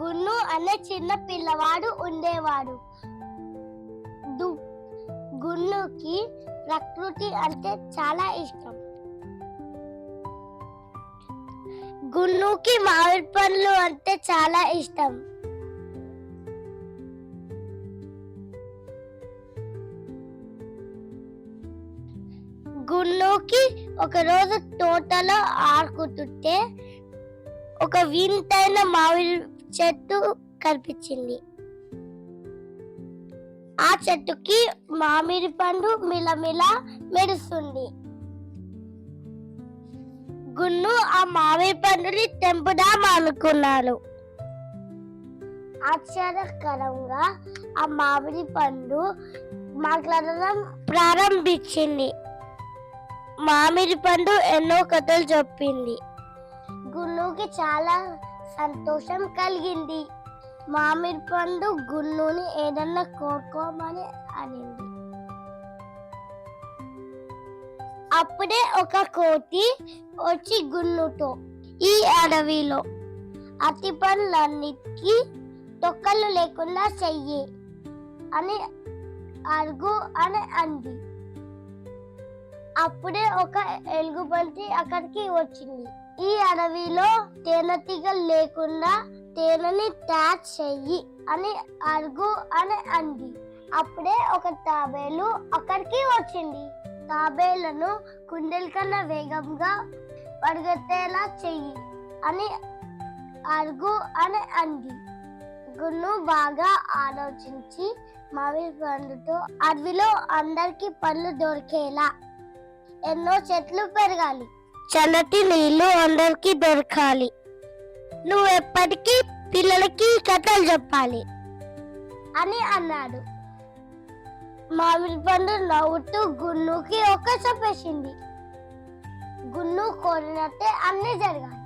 గున్ను అనే చిన్న పిల్లవాడు ఉండేవాడు. గున్నుకి ప్రకృతి అంటే చాలా ఇష్టం. గున్నుకి మామిడి పండ్లు అంటే చాలా ఇష్టం. గున్నుకి ఒకరోజు తోటలో ఆడుకుంటుంటే ఒక వింతైన మామిడి చెట్టు కనిపించింది. ఆ చెట్టుకి మామిడి పండు మిలమిల మెరుస్తుంది. గున్ను ఆ మామిడి పండుని తెంపుదాం అనుకున్నాడు ఆశ్చర్యకరంగా ఆ మామిడి పండు మాట్లాడడం ప్రారంభించింది. మామిడి పండు ఎన్నో కథలు చెప్పింది. గున్నుకి చాలా సంతోషం కలిగింది. మామిడి పండు గున్నుని ఏదన్నా కోరుకోమని అనింది. అప్పుడే ఒక కోతి వచ్చి గున్నుతో ఈ అడవిలో అతి పండ్లన్నిటికీ తొక్కలు లేకుండా చెయ్యి అని అరుగు అని అంది. అప్పుడే ఒక ఎలుగుబంటి అక్కడికి వచ్చింది. ఈ అడవిలో తేనెటీగలు లేకుండా తేనెని ట్యాచ్ చెయ్యి అని అరుగు అని అంది. అప్పుడే ఒక తాబేలు అక్కడికి వచ్చింది. తాబేలను కుండెల కన్నా వేగంగా పరిగెత్తేలా చెయ్యి అని అరుగు అని అంది. గున్ను బాగా ఆలోచించి మామిడి పండుతో అడవిలో అందరికి పళ్ళు దొరికేలా ఎన్నో చెట్లు పెరగాలి. చల్లటి నీళ్ళు అందరికి దొరకాలి. నువ్వు ఎప్పటికీ పిల్లలకి కథలు చెప్పాలి. అని అన్నాడు. మామిడి పండు నవ్వుతూ గున్నుకి ఒక చెప్పేసింది గున్ను కోరినట్టే అన్ని జరగాలి